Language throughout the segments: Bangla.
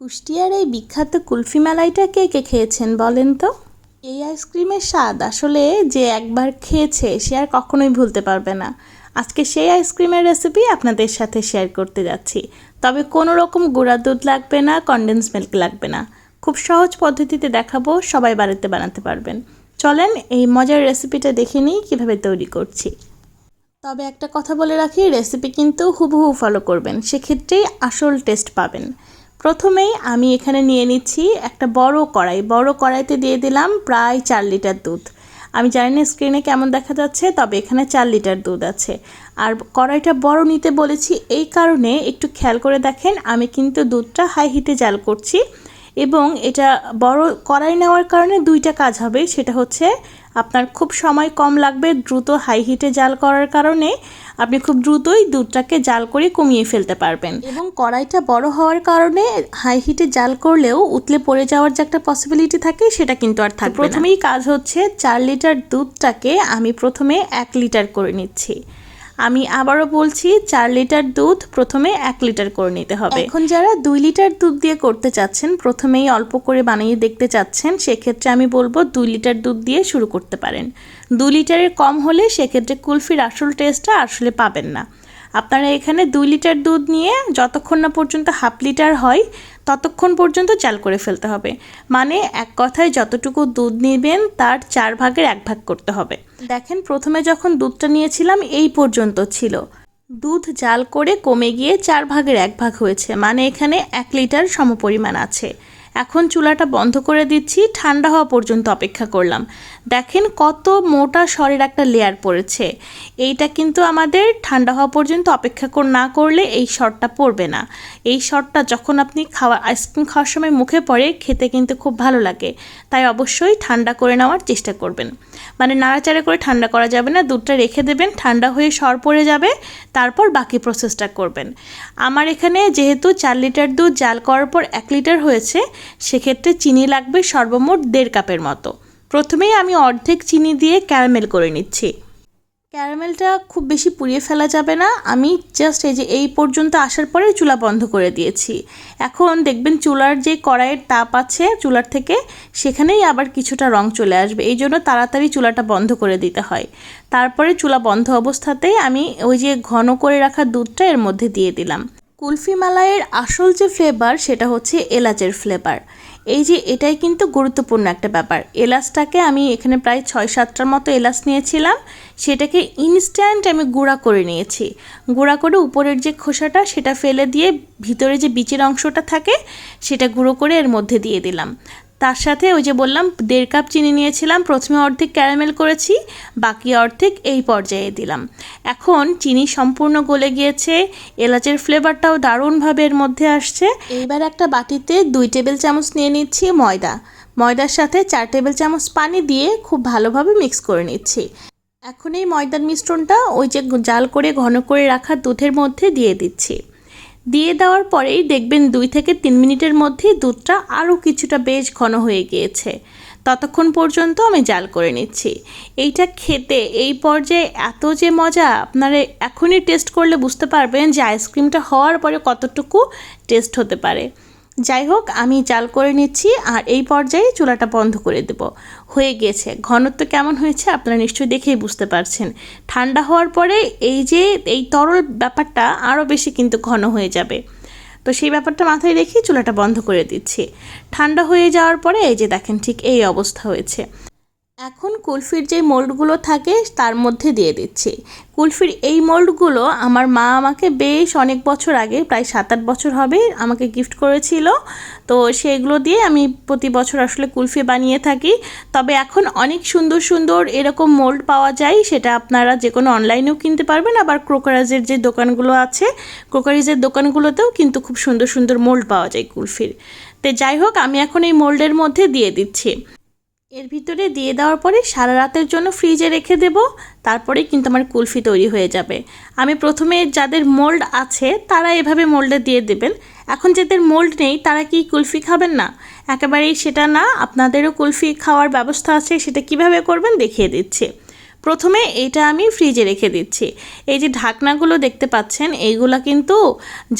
কুষ্টিয়ার এই বিখ্যাত কুলফি মালাইটা কে কে খেয়েছেন বলেন তো? এই আইসক্রিমের স্বাদ আসলে যে একবার খেয়েছে সে আর কখনোই ভুলতে পারবে না। আজকে সেই আইসক্রিমের রেসিপি আপনাদের সাথে শেয়ার করতে যাচ্ছি। তবে কোনো রকম গুঁড়া দুধ লাগবে না কনডেন্স মিল্ক লাগবে না। খুব সহজ পদ্ধতিতে দেখাবো, সবাই বাড়িতে বানাতে পারবেন। চলেন এই মজার রেসিপিটা দেখে নিই, কীভাবে তৈরি করছি। তবে একটা কথা বলে রাখি রেসিপি কিন্তু হুবহু ফলো করবেন। সেক্ষেত্রেই আসল টেস্ট পাবেন। প্রথমেই আমি এখানে নিয়ে নিচ্ছি একটা বড় কড়াই। বড় কড়াইতে দিয়ে দিলাম প্রায় চার লিটার দুধ। আমি জানি না স্ক্রিনে কেমন দেখা যাচ্ছে, তবে এখানে চার লিটার দুধ আছে। আর কড়াইটা বড় নিতে বলেছি এই কারণে একটু খেয়াল করে দেখেন, আমি কিন্তু দুধটা হাই হিটে জাল করছি। এবং এটা বড় কড়াই নেওয়ার কারণে দুইটা কাজ হবে। সেটা হচ্ছে আপনার খুব সময় কম লাগবে দ্রুত হাই হিটে জাল করার কারণে। আপনি খুব দ্রুতই দুধটাকে জাল করে কমিয়ে ফেলতে পারবেন। এবং কড়াইটা বড় হওয়ার কারণে হাই হিটে জাল করলেও উতলে পড়ে যাওয়ার যে একটা পসিবিলিটি থাকে সেটা কিন্তু আর থাকবে প্রথমেই কাজ হচ্ছে চার লিটার দুধটাকে আমি প্রথমে এক লিটার করে নিচ্ছি। আমি আবারও বলছি, চার লিটার দুধ প্রথমে এক লিটার করে নিতে হবে। এখন যারা দুই লিটার দুধ দিয়ে করতে চাচ্ছেন, প্রথমেই অল্প করে বানিয়ে দেখতে চাচ্ছেন, সেক্ষেত্রে আমি বলব দুই লিটার দুধ দিয়ে শুরু করতে পারেন। দু লিটারের কম হলে সেক্ষেত্রে কুলফির আসল টেস্টটা আসলে পাবেন না। আপনারা এখানে দুই লিটার দুধ নিয়ে যতক্ষণ না পর্যন্ত হাফ লিটার হয়, ততক্ষণ পর্যন্ত চাল করে ফেলতে হবে। মানে এক কথায় যতটুকু দুধ নেবেন, তার চার ভাগের এক ভাগ করতে হবে। দেখেন, প্রথমে যখন দুধটা নিয়েছিলাম, এই পর্যন্ত ছিল। দুধ জাল করে কমে গিয়ে চার ভাগের এক ভাগ হয়েছে। মানে এখানে এক লিটার সমপরিমাণ আছে। এখন চুলাটা বন্ধ করে দিচ্ছি। ঠান্ডা হওয়া পর্যন্ত অপেক্ষা করলাম। দেখেন কত মোটা স্বরের একটা লেয়ার পড়েছে। এইটা কিন্তু আমাদের ঠান্ডা হওয়া পর্যন্ত অপেক্ষা কর, না করলে এই শটটা পড়বে না। এই শটটা যখন আপনি খাওয়া আইসক্রিম খাওয়ার সময় মুখে পড়ে, খেতে কিন্তু খুব ভালো লাগে। তাই অবশ্যই ঠান্ডা করে নেওয়ার চেষ্টা করবেন। মানে নাড়াচাড়া করে ঠান্ডা করা যাবে না, দুধটা রেখে দেবেন, ঠান্ডা হয়ে সর পড়ে যাবে, তারপর বাকি প্রসেসটা করবেন। আমার এখানে যেহেতু চার লিটার দুধ জাল করার পর এক লিটার হয়েছে, সেক্ষেত্রে চিনি লাগবে সর্বমোট দেড় কাপের মতো। প্রথমেই আমি অর্ধেক চিনি দিয়ে ক্যারামেল করে নিচ্ছি। ক্যারামেলটা খুব বেশি পুড়িয়ে ফেলা যাবে না। আমি জাস্ট এই যে এই পর্যন্ত আসার পরে চুলা বন্ধ করে দিয়েছি। এখন দেখবেন চুলার যে কড়াইয়ের তাপ আছে চুলার থেকে, সেখানেই আবার কিছুটা রং চলে আসবে। এই জন্য তাড়াতাড়ি চুলাটা বন্ধ করে দিতে হয়। তারপরে চুলা বন্ধ অবস্থাতেই আমি ওই যে ঘন করে রাখা দুধটা এর মধ্যে দিয়ে দিলাম। কুলফি মালাইয়ের আসল যে ফ্লেভার সেটা হচ্ছে এলাচের ফ্লেভার এই যে এটাই কিন্তু গুরুত্বপূর্ণ একটা ব্যাপার। এলাচটাকে আমি এখানে প্রায় ছয় সাতটার মতো এলাচ নিয়েছিলাম। সেটাকে ইনস্ট্যান্ট আমি গুঁড়া করে নিয়েছি। গুঁড়া করে উপরের যে খোসাটা, সেটা ফেলে দিয়ে ভিতরে যে বিচের অংশটা থাকে, সেটা গুঁড়ো করে এর মধ্যে দিয়ে দিলাম। তার সাথে ওই যে বললাম, দেড় কাপ চিনি নিয়েছিলাম, প্রথমে অর্ধেক ক্যারামেল করেছি, বাকি অর্ধেক এই পর্যায়ে দিলাম। এখন চিনি সম্পূর্ণ গলে গিয়েছে, এলাচের ফ্লেভারটাও দারুণভাবে এর মধ্যে আসছে। এইবার একটা বাটিতে দুই টেবিল চামচ নিয়ে নিচ্ছি ময়দা। ময়দার সাথে চার টেবিল চামচ পানি দিয়ে খুব ভালোভাবে মিক্স করে নিচ্ছি। এখন এই ময়দার মিশ্রণটা ওই যে জাল করে, ঘন করে রাখা দুধের মধ্যে দিয়ে দিচ্ছি। দিয়ে দেওয়ার পরেই দেখবেন দুই থেকে তিন মিনিটের মধ্যেই দুধটা আরও কিছুটা বেশ ঘন হয়ে গিয়েছে। ততক্ষণ পর্যন্ত আমি জাল করে নিচ্ছি। এইটা খেতে এই পর্যায়ে এত যে মজা, আপনারা এখনই টেস্ট করলে বুঝতে পারবেন যে আইসক্রিমটা হওয়ার পরে কতটুকু টেস্ট হতে পারে। যাই হোক আমি চাল করে নিচ্ছি আর এই পর্যায়ে চুলাটা বন্ধ করে দেব। হয়ে গেছে। ঘনত্ব কেমন হয়েছে আপনারা নিশ্চয়ই দেখেই বুঝতে পারছেন। ঠান্ডা হওয়ার পরে এই যে, এই তরল ব্যাপারটা আরও বেশি কিন্তু ঘন হয়ে যাবে। তো সেই ব্যাপারটা মাথায় রেখে চুলাটা বন্ধ করে দিচ্ছি। ঠান্ডা হয়ে যাওয়ার পরে এই যে দেখেন, ঠিক এই অবস্থা হয়েছে। এখন কুলফির যে মোল্ডগুলো থাকে তার মধ্যে দিয়ে দিচ্ছি। কুলফির এই মোল্ডগুলো আমার মা আমাকে বেশ অনেক বছর আগে, প্রায় সাত আট বছর হবে, আমাকে গিফট করেছিল। তো সেগুলো দিয়ে আমি প্রতি বছর আসলে কুলফি বানিয়ে থাকি। তবে এখন অনেক সুন্দর সুন্দর এরকম মোল্ড পাওয়া যায়, সেটা আপনারা যে কোনো অনলাইনেও কিনতে পারবেন। আবার ক্রোকারাজের যে দোকানগুলো আছে, ক্রোকারিজের দোকানগুলোতেও কিন্তু খুব সুন্দর সুন্দর মোল্ড পাওয়া যায় কুলফির। তো যাই হোক, আমি এখন এই মোল্ডের মধ্যে দিয়ে দিচ্ছি। এর ভিতরে দিয়ে দেওয়ার পরে সারা রাতের জন্য ফ্রিজে রেখে দেব। তারপরে কিন্তু আমার কুলফি তৈরি হয়ে যাবে। আমি প্রথমে যাদের মোল্ড আছে, তারা এভাবে মোল্ডে দিয়ে দেবেন। এখন যাদের মোল্ড নেই, তারা কি কুলফি খাবেন না? একেবারেই সেটা না। আপনাদেরও কুলফি খাওয়ার ব্যবস্থা আছে, সেটা কীভাবে করবেন দেখিয়ে দিচ্ছি। প্রথমে এটা আমি ফ্রিজে রেখে দিচ্ছি। এই যে ঢাকনাগুলো দেখতে পাচ্ছেন, এইগুলা কিন্তু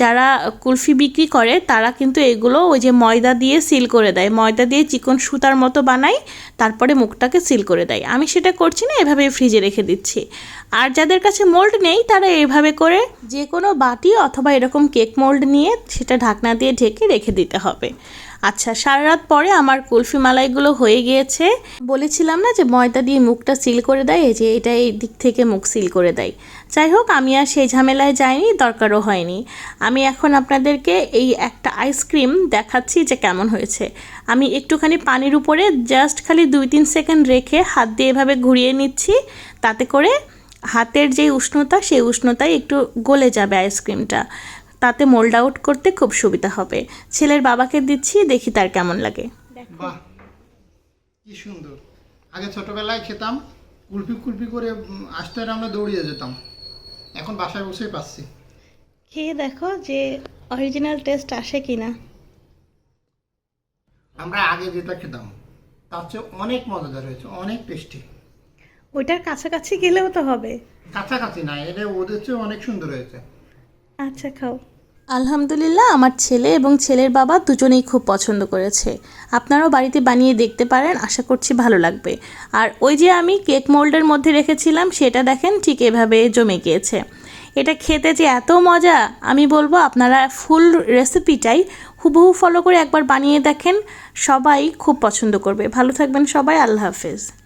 যারা কুলফি বিক্রি করে, তারা কিন্তু এগুলো ওই যে ময়দা দিয়ে সিল করে দেয়। ময়দা দিয়ে চিকন সুতার মতো বানাই তারপরে মুখটাকে সিল করে দেয়। আমি সেটা করছি না, এভাবে ফ্রিজে রেখে দিচ্ছি। আর যাদের কাছে মোল্ড নেই, তারা এভাবে করে যে কোনো বাটি অথবা এরকম কেক মোল্ড নিয়ে সেটা ঢাকনা দিয়ে ঢেকে রেখে দিতে হবে। আচ্ছা সারা রাত পরে আমার কুলফি মালাইগুলো হয়ে গিয়েছে। বলেছিলাম না যে ময়দা দিয়ে মুখটা সিল করে দেয়? যে এটা এই দিক থেকে মুখ সিল করে দেয়। যাই হোক, আমি আর সেই ঝামেলায় যাইনি, দরকারও হয়নি। আমি এখন আপনাদেরকে এই একটা আইসক্রিম দেখাচ্ছি যে কেমন হয়েছে। আমি একটুখানি পানির উপরে জাস্ট খালি দুই তিন সেকেন্ড রেখে হাত দিয়ে এভাবে ঘুরিয়ে নিচ্ছি, তাতে করে হাতের যে উষ্ণতা, সেই উষ্ণতায় একটু গলে যাবে আইসক্রিমটা তাতে মোল্ড আউট করতে খুব সুবিধা হবে। ছেলের বাবাকে দিচ্ছি দেখি তার কেমন লাগে। বাহ কি সুন্দর। আগে ছোটবেলায় খেতাম কুলপি কুলপি করে আসতে আমরা দৌড়িয়ে যেতাম। এখন বাসায় বসেই পাচ্ছি। খেয়ে দেখো যে অরিজিনাল টেস্ট আসে কিনা। আমরা আগে যেটা খেতাম তার চেয়ে অনেক মজাদার হয়েছে অনেক টেস্টি ওইটার কাছাকাছি গেলেও তো হবে। কাছাকাছি না এটা ওদের চেয়ে অনেক সুন্দর হয়েছে। আচ্ছা খাও। আলহামদুলিল্লাহ, আমার ছেলে এবং ছেলের বাবা দুজনেই খুব পছন্দ করেছে। আপনারাও বাড়িতে বানিয়ে দেখতে পারেন, আশা করছি ভালো লাগবে। আর ওই যে আমি কেক মোল্ডের মধ্যে রেখেছিলাম, সেটা দেখেন ঠিক এভাবে জমে গিয়েছে। এটা খেতে যে এত মজা, আমি বলব আপনারা ফুল রেসিপিটাই হুবহু ফলো করে একবার বানিয়ে দেখেন, সবাই খুব পছন্দ করবে। ভালো থাকবেন সবাই, আল্লাহ হাফেজ।